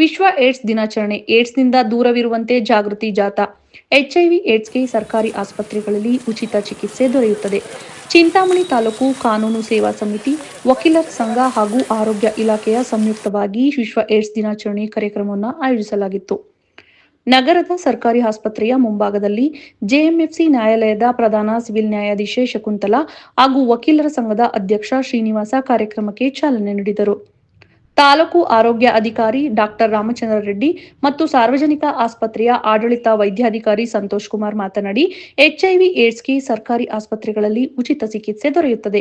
ವಿಶ್ವ ಏಡ್ಸ್ ದಿನಾಚರಣೆ ಏಡ್ಸ್ನಿಂದ ದೂರವಿರುವಂತೆ ಜಾಗೃತಿ ಜಾಥಾ. ಎಚ್ಐವಿ ಏಡ್ಸ್ಗೆ ಸರ್ಕಾರಿ ಆಸ್ಪತ್ರೆಗಳಲ್ಲಿ ಉಚಿತ ಚಿಕಿತ್ಸೆ ದೊರೆಯುತ್ತದೆ. ಚಿಂತಾಮಣಿ ತಾಲೂಕು ಕಾನೂನು ಸೇವಾ ಸಮಿತಿ ವಕೀಲರ ಸಂಘ ಹಾಗೂ ಆರೋಗ್ಯ ಇಲಾಖೆಯ ಸಂಯುಕ್ತವಾಗಿ ವಿಶ್ವ ಏಡ್ಸ್ ದಿನಾಚರಣೆ ಕಾರ್ಯಕ್ರಮವನ್ನು ಆಯೋಜಿಸಲಾಗಿತ್ತು. ನಗರದ ಸರ್ಕಾರಿ ಆಸ್ಪತ್ರೆಯ ಮುಂಭಾಗದಲ್ಲಿ ಜೆಎಂಎಫ್ಸಿ ನ್ಯಾಯಾಲಯದ ಪ್ರಧಾನ ಸಿವಿಲ್ ನ್ಯಾಯಾಧೀಶೆ ಶಕುಂತಲಾ ಹಾಗೂ ವಕೀಲರ ಸಂಘದ ಅಧ್ಯಕ್ಷ ಶ್ರೀನಿವಾಸ ಕಾರ್ಯಕ್ರಮಕ್ಕೆ ಚಾಲನೆ ನೀಡಿದರು. ತಾಲೂಕು ಆರೋಗ್ಯ ಅಧಿಕಾರಿ ಡಾಕ್ಟರ್ ರಾಮಚಂದ್ರ ರೆಡ್ಡಿ ಮತ್ತು ಸಾರ್ವಜನಿಕ ಆಸ್ಪತ್ರೆಯ ಆಡಳಿತ ವೈದ್ಯಾಧಿಕಾರಿ ಸಂತೋಷ್ ಕುಮಾರ್ ಮಾತನಾಡಿ ಎಚ್ಐವಿ ಏಡ್ಸ್ಗೆ ಸರ್ಕಾರಿ ಆಸ್ಪತ್ರೆಗಳಲ್ಲಿ ಉಚಿತ ಚಿಕಿತ್ಸೆ ದೊರೆಯುತ್ತದೆ.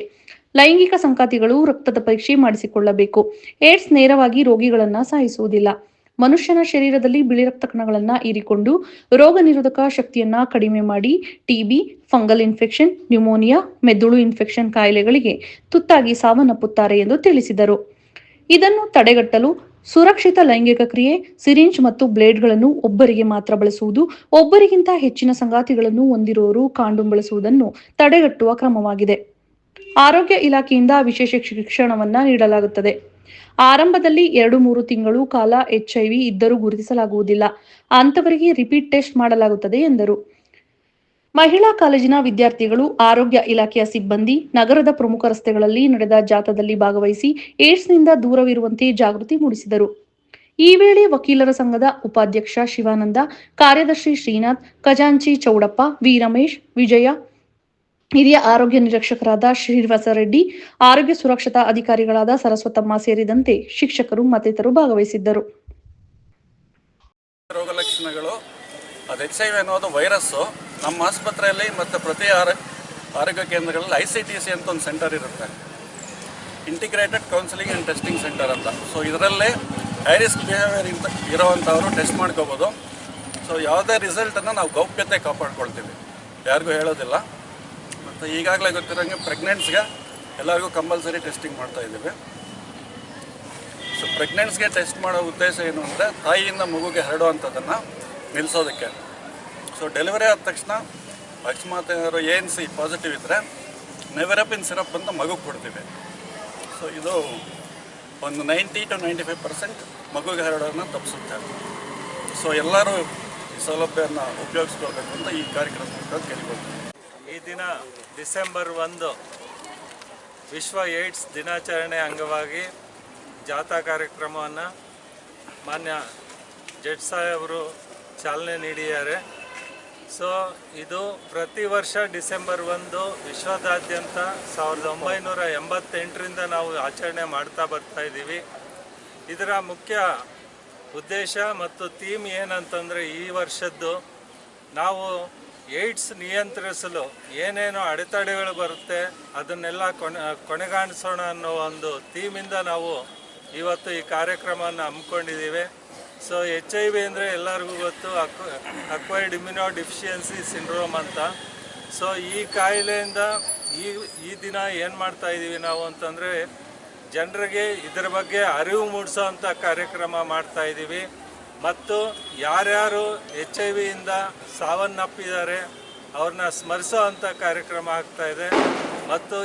ಲೈಂಗಿಕ ಸಂಕಾತಿಗಳು ರಕ್ತದ ಪರೀಕ್ಷೆ ಮಾಡಿಸಿಕೊಳ್ಳಬೇಕು. ಏಡ್ಸ್ ನೇರವಾಗಿ ರೋಗಿಗಳನ್ನ ಸಾಯಿಸುವುದಿಲ್ಲ. ಮನುಷ್ಯನ ಶರೀರದಲ್ಲಿ ಬಿಳಿ ರಕ್ತ ಕಣಗಳನ್ನ ಹೀರಿಕೊಂಡು ರೋಗ ನಿರೋಧಕ ಶಕ್ತಿಯನ್ನ ಕಡಿಮೆ ಮಾಡಿ ಟಿಬಿ ಫಂಗಲ್ ಇನ್ಫೆಕ್ಷನ್, ನ್ಯೂಮೋನಿಯಾ, ಮೆದುಳು ಇನ್ಫೆಕ್ಷನ್ ಕಾಯಿಲೆಗಳಿಗೆ ತುತ್ತಾಗಿ ಸಾವನ್ನಪ್ಪುತ್ತಾರೆ ಎಂದು ತಿಳಿಸಿದರು. ಇದನ್ನು ತಡೆಗಟ್ಟಲು ಸುರಕ್ಷಿತ ಲೈಂಗಿಕ ಕ್ರಿಯೆ, ಸಿರಿಂಜ್ ಮತ್ತು ಬ್ಲೇಡ್ಗಳನ್ನು ಒಬ್ಬರಿಗೆ ಮಾತ್ರ ಬಳಸುವುದು, ಒಬ್ಬರಿಗಿಂತ ಹೆಚ್ಚಿನ ಸಂಗಾತಿಗಳನ್ನು ಹೊಂದಿರುವವರು ಕಾಂಡೋಮ್ ಬಳಸುವುದನ್ನು ತಡೆಗಟ್ಟುವ ಕ್ರಮವಾಗಿದೆ. ಆರೋಗ್ಯ ಇಲಾಖೆಯಿಂದ ವಿಶೇಷ ಶಿಕ್ಷಣವನ್ನ ನೀಡಲಾಗುತ್ತದೆ. ಆರಂಭದಲ್ಲಿ ಎರಡು ಮೂರು ತಿಂಗಳು ಕಾಲ ಎಚ್ಐವಿ ಇದ್ದರೂ ಗುರುತಿಸಲಾಗುವುದಿಲ್ಲ. ಅಂತವರಿಗೆ ರಿಪೀಟ್ ಟೆಸ್ಟ್ ಮಾಡಲಾಗುತ್ತದೆ ಎಂದರು. ಮಹಿಳಾ ಕಾಲೇಜಿನ ವಿದ್ಯಾರ್ಥಿಗಳು ಆರೋಗ್ಯ ಇಲಾಖೆಯ ಸಿಬ್ಬಂದಿ, ನಗರದ ಪ್ರಮುಖ ರಸ್ತೆಗಳಲ್ಲಿ ನಡೆದ ಜಾಥಾದಲ್ಲಿ ಭಾಗವಹಿಸಿ ಏಡ್ಸ್ನಿಂದ ದೂರವಿರುವಂತೆ ಜಾಗೃತಿ ಮೂಡಿಸಿದರು. ಈ ವೇಳೆ ವಕೀಲರ ಸಂಘದ ಉಪಾಧ್ಯಕ್ಷ ಶಿವಾನಂದ, ಕಾರ್ಯದರ್ಶಿ ಶ್ರೀನಾಥ್, ಖಜಾಂಚಿ ಚೌಡಪ್ಪ, ವಿ ರಮೇಶ್, ವಿಜಯ, ಹಿರಿಯ ಆರೋಗ್ಯ ನಿರೀಕ್ಷಕರಾದ ಶ್ರೀನಿವಾಸ ರೆಡ್ಡಿ, ಆರೋಗ್ಯ ಸುರಕ್ಷತಾ ಅಧಿಕಾರಿಗಳಾದ ಸರಸ್ವತಮ್ಮ ಸೇರಿದಂತೆ ಶಿಕ್ಷಕರು ಮತ್ತಿತರರು ಭಾಗವಹಿಸಿದ್ದರು. ರೋಗ ಲಕ್ಷಣಗಳು ಅದು ಎಚ್ ಐ ವಿ ಅನ್ನೋದು ವೈರಸ್ಸು ನಮ್ಮ ಆಸ್ಪತ್ರೆಯಲ್ಲಿ ಮತ್ತು ಪ್ರತಿ ಆರ, ಆರೋಗ್ಯ ಕೇಂದ್ರಗಳಲ್ಲಿ ಐ ಸಿ ಟಿ ಸಿ ಅಂತ ಒಂದು ಸೆಂಟರ್ ಇರುತ್ತೆ. Integrated counselling and testing centre ಅಂತ. ಸೊ ಇದರಲ್ಲೇ ಹೈ ರಿಸ್ಕ್ ಬಿಹೇವಿಯರ್ ಇಂತ ಇರೋವಂಥವರು ಟೆಸ್ಟ್ ಮಾಡ್ಕೋಬೋದು. ಸೊ ಯಾವುದೇ ರಿಸಲ್ಟನ್ನು ನಾವು ಗೌಪ್ಯತೆ ಕಾಪಾಡ್ಕೊಳ್ತೀವಿ. ಯಾರಿಗೂ ಹೇಳೋದಿಲ್ಲ. ಮತ್ತು ಈಗಾಗಲೇ ಗೊತ್ತಿರೋಂಗೆ ಪ್ರೆಗ್ನೆಂಟ್ಸ್ಗೆ ಎಲ್ಲರಿಗೂ ಕಂಪಲ್ಸರಿ ಟೆಸ್ಟಿಂಗ್ ಮಾಡ್ತಾ ಇದ್ದೀವಿ. ಸೊ ಪ್ರೆಗ್ನೆಂಟ್ಸ್ಗೆ ಟೆಸ್ಟ್ ಮಾಡೋ ಉದ್ದೇಶ ಏನು ಅಂದರೆ ತಾಯಿಯಿಂದ ಮಗುಗೆ ಹರಡುವಂಥದ್ದನ್ನು ನಿಲ್ಲಿಸೋದಕ್ಕೆ ಸೊ ಡೆಲಿವರಿ ಆದ ತಕ್ಷಣ ಅಕಸ್ಮಾತ್ ಏನಾದ್ರು ಎನ್ ಸಿ ಪಾಸಿಟಿವ್ ಇದ್ದರೆ ನೆವೆರಪಿನ್ ಸಿರಪ್ ಅಂತ ಮಗುಗೆ ಕೊಡ್ತೀವಿ. ಸೊ ಇದು ಒಂದು ninety to ninety five percent ಮಗುಗೆ ಹರಡೋದನ್ನ ತಪ್ಪಿಸುತ್ತೆ. ಸೊ ಎಲ್ಲರೂ ಈ ಸೌಲಭ್ಯವನ್ನು ಉಪಯೋಗಿಸ್ಕೊಳ್ಬೇಕು ಅಂತ ಈ ಕಾರ್ಯಕ್ರಮ ಮೂಲಕ ಕೇಳಿಕೊಳ್ತೀನಿ ಈ ದಿನ ಡಿಸೆಂಬರ್ ಒಂದು ವಿಶ್ವ ಏಡ್ಸ್ ದಿನಾಚರಣೆ ಅಂಗವಾಗಿ ಜಾಥಾ ಕಾರ್ಯಕ್ರಮವನ್ನು ಮಾನ್ಯ ಜಡ್ ಸಾಹೇಬರು ಚಾಲನೆ ನೀಡಿದ್ದಾರೆ. ಸೊ ಇದು ಪ್ರತಿ ವರ್ಷ ಡಿಸೆಂಬರ್ ಒಂದು ವಿಶ್ವದಾದ್ಯಂತ ಸಾವಿರದ ಒಂಬೈನೂರ ಎಂಬತ್ತೆಂಟರಿಂದ ನಾವು ಆಚರಣೆ ಮಾಡ್ತಾ ಬರ್ತಾ ಇದ್ದೀವಿ. ಇದರ ಮುಖ್ಯ ಉದ್ದೇಶ ಮತ್ತು ಥೀಮ್ ಏನಂತಂದರೆ ಈ ವರ್ಷದ್ದು ನಾವು ಏಡ್ಸ್ ನಿಯಂತ್ರಿಸಲು ಏನೇನು ಅಡೆತಡೆಗಳು ಬರುತ್ತೆ ಅದನ್ನೆಲ್ಲ ಕೊನೆ ಕೊನೆಗಾಣಿಸೋಣ ಅನ್ನೋ ಒಂದು ಥೀಮಿಂದ ನಾವು ಇವತ್ತು ಈ ಕಾರ್ಯಕ್ರಮವನ್ನು ಹಮ್ಮಿಕೊಂಡಿದ್ದೀವಿ. ಸೊ ಎಚ್ ಐ ವಿ ಅಂದರೆ ಎಲ್ಲರಿಗೂ ಗೊತ್ತು, ಅಕ್ವ ಅಕ್ವೈರ್ಡ್ ಇಮ್ಯುನೋ ಡಿಫಿಷಿಯನ್ಸಿ ಸಿಂಡ್ರೋಮ್ ಅಂತ. ಸೊ ಈ ಕಾಯಿಲೆಯಿಂದ ಈ ಈ ದಿನ ಏನು ಮಾಡ್ತಾ ಇದ್ದೀವಿ ನಾವು ಅಂತಂದರೆ, ಜನರಿಗೆ ಇದರ ಬಗ್ಗೆ ಅರಿವು ಮೂಡಿಸೋವಂಥ ಕಾರ್ಯಕ್ರಮ ಮಾಡ್ತಾ ಇದ್ದೀವಿ ಮತ್ತು ಯಾರ್ಯಾರು ಎಚ್ ಐ ವಿಯಿಂದ ಸಾವನ್ನಪ್ಪಿದ್ದಾರೆ, ಅವ್ರನ್ನ ಸ್ಮರಿಸೋ ಅಂಥ ಕಾರ್ಯಕ್ರಮ ಆಗ್ತಾಯಿದೆ ಮತ್ತು